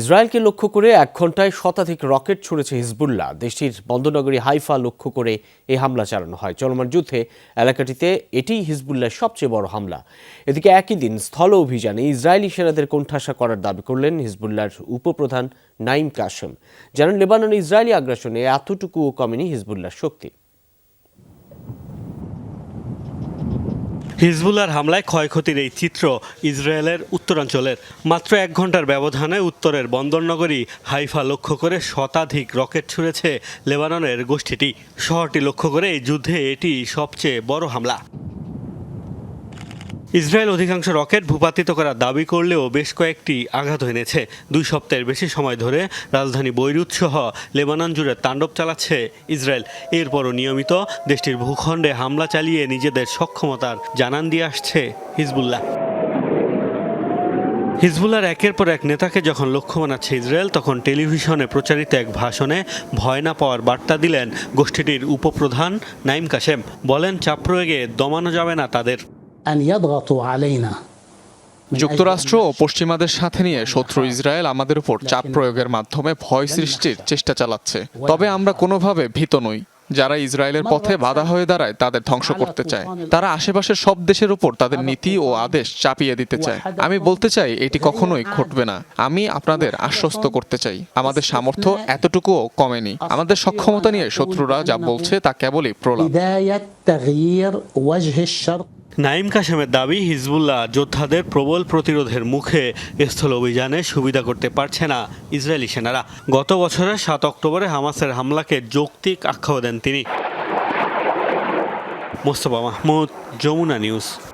ইসরায়েলকে লক্ষ্য করে এক ঘন্টায় শতাধিক রকেট ছুড়েছে হিজবুল্লাহ। দেশটির বন্দরনগরী হাইফা লক্ষ্য করে এই হামলা চালানো হয়। চলমান যুদ্ধে এলাকাটিতে এটিই হিজবুল্লাহর সবচেয়ে বড় হামলা। এদিকে একই দিন স্থল অভিযানে ইসরায়েলি সেনাদের কোণঠাসা করার দাবি করলেন হিজবুল্লাহর উপপ্রধান নাইম কাসেম জানান, লেবাননে ইসরায়েলি আগ্রাসনে এতটুকুও কমেনি হিজবুল্লাহর শক্তি। হিজবুল্লার হামলায় ক্ষয়ক্ষতির এই চিত্র ইসরায়েলের উত্তরাঞ্চলের। মাত্র এক ঘণ্টার ব্যবধানে উত্তরের বন্দরনগরী হাইফা লক্ষ্য করে শতাধিক রকেট ছুঁড়েছে লেবাননের গোষ্ঠীটি। শহরটি লক্ষ্য করে এই যুদ্ধে এটি সবচেয়ে বড় হামলা। ইসরায়েল অধিকাংশ রকেট ভূপাতিত করার দাবি করলেও বেশ কয়েকটি আঘাত এনেছে। দুই সপ্তাহের বেশি সময় ধরে রাজধানী বৈরুত সহ লেবানন জুড়ে তাণ্ডব চালাচ্ছে ইসরায়েল। এরপরও নিয়মিত দেশটির ভূখণ্ডে হামলা চালিয়ে নিজেদের সক্ষমতার জানান দিয়ে আসছে হিজবুল্লাহ। হিজবুল্লার একের পর এক নেতাকে যখন লক্ষ্য বানাচ্ছে ইসরায়েল, তখন টেলিভিশনে প্রচারিত এক ভাষণে ভয় না পাওয়ার বার্তা দিলেন গোষ্ঠীটির উপপ্রধান নাইম কাশেম। বলেন, চাপ প্রয়োগে দমানো যাবে না তাদের। যুক্তরাষ্ট্র ও পশ্চিমাদের সাথে নিয়ে শত্রু ইসরায়েল আমাদের উপর চাপ প্রয়োগের মাধ্যমে ভয় সৃষ্টির চেষ্টা চালাচ্ছে। তবে আমরা কোনোভাবে ভীত নই। যারা ইসরায়েলের পথে বাধা হয়ে দাঁড়ায় তাদের ধ্বংস করতে চায়। তারা আশেপাশের সব দেশের উপর তাদের নীতি ও আদেশ চাপিয়ে দিতে চায়। আমি বলতে চাই এটি কখনোই ঘটবে না। আমি আপনাদের আশ্বস্ত করতে চাই। আমাদের সামর্থ্য এতটুকুও কমেনি। আমাদের সক্ষমতা নিয়ে শত্রুরা যা বলছে তা কেবলই প্রলাপ। নাইম কাশেমের দাবি, হিজবুল্লাহ যোদ্ধাদের প্রবল প্রতিরোধের মুখে স্থল অভিযানে সুবিধা করতে পারছে না ইসরায়েলি সেনারা। গত বছরের সাত অক্টোবরে হামাসের হামলাকে যৌক্তিক আখ্যাও দেন তিনি। মোস্তফা মাহমুদ, যমুনা নিউজ।